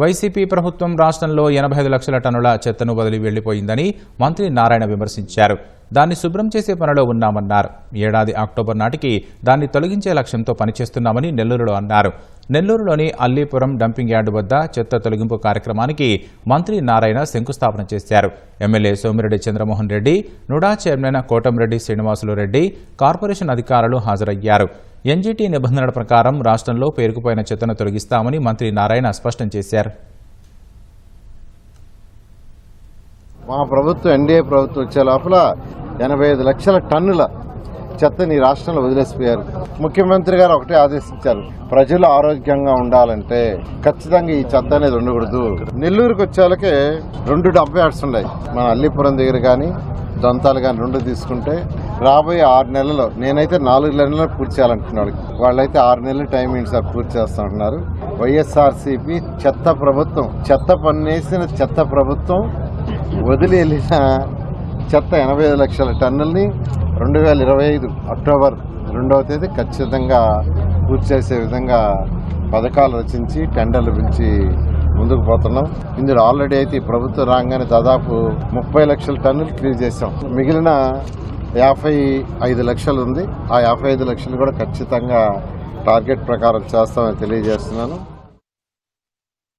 YCP ప్రభుత్వం రాష్ట్రంలో ఎనభై ఐదు లక్షల టన్నుల చెత్తను వదిలి వెళ్ళిపోయిందని మంత్రి నారాయణ విమర్శించారు. దాన్ని శుభ్రం చేసే పనిలో ఉన్నామన్నారు. ఏడాది అక్టోబర్ నాటికి దాన్ని తొలగించే లక్ష్యంతో పనిచేస్తున్నామని నెల్లూరులో అన్నారు. నెల్లూరులోని అల్లీపురం డంపింగ్ యార్డు వద్ద చెత్త తొలగింపు కార్యక్రమానికి మంత్రి నారాయణ శంకుస్థాపన చేశారు. MLA Somireddy Chandramohan Reddy NUDA chairman Kotamreddy Srinivasulu Reddy corporation అధికారులు హాజరయ్యారు. ఎన్జీటీ నిబంధనల ప్రకారం రాష్ట్రంలో పేరుకుపోయిన చెత్తను తొలగిస్తామని మంత్రి నారాయణ స్పష్టం చేశారు. మా ప్రభుత్వం ఎన్డీఏ ప్రభుత్వం వచ్చే లోపల ఎనభై ఐదు లక్షల టన్నుల చెత్తని రాష్ట్రంలో వదిలేసిపోయారు. ముఖ్యమంత్రి గారు ఒకటే ఆదేశించారు ప్రజలు ఆరోగ్యంగా ఉండాలంటే ఖచ్చితంగా ఈ చెత్త అనేది ఉండకూడదు. నెల్లూరుకి వచ్చేలకే రెండు డబ్బు యాడ్స్ ఉన్నాయి. మన అల్లిపురం దగ్గర కానీ దొంతాలు కానీ రెండు తీసుకుంటే రాబోయే ఆరు నెలల్లో నేనైతే నాలుగు నెలల్లో పూర్తి చేయాలంటున్నాడు వాళ్ళైతే ఆరు నెలలు టైం ఏంటి సార్ పూర్తి చేస్తామంటున్నారు వైఎస్ఆర్సీపీ చెత్త ప్రభుత్వం చెత్త పన్నేసిన చెత్త ప్రభుత్వం వదిలి వెళ్ళిన చెత్త ఎనభై ఐదు లక్షల టన్నుల్ని రెండు వేల ఇరవై ఐదు అక్టోబర్ రెండవ తేదీ ఖచ్చితంగా పూర్తి చేసే విధంగా పథకాలు రచించి టెండర్లు పిలిచి ముందుకు పోతున్నాం. ఇందులో ఆల్రెడీ అయితే ఈ ప్రభుత్వం రాగానే దాదాపు ముప్పై లక్షల టన్నులు క్లియర్ చేసాం మిగిలిన యాభై ఐదు లక్షలు ఉంది. ఆ యాభై ఐదు లక్షలు కూడా ఖచ్చితంగా టార్గెట్ ప్రకారం చేస్తామని తెలియజేస్తున్నాను.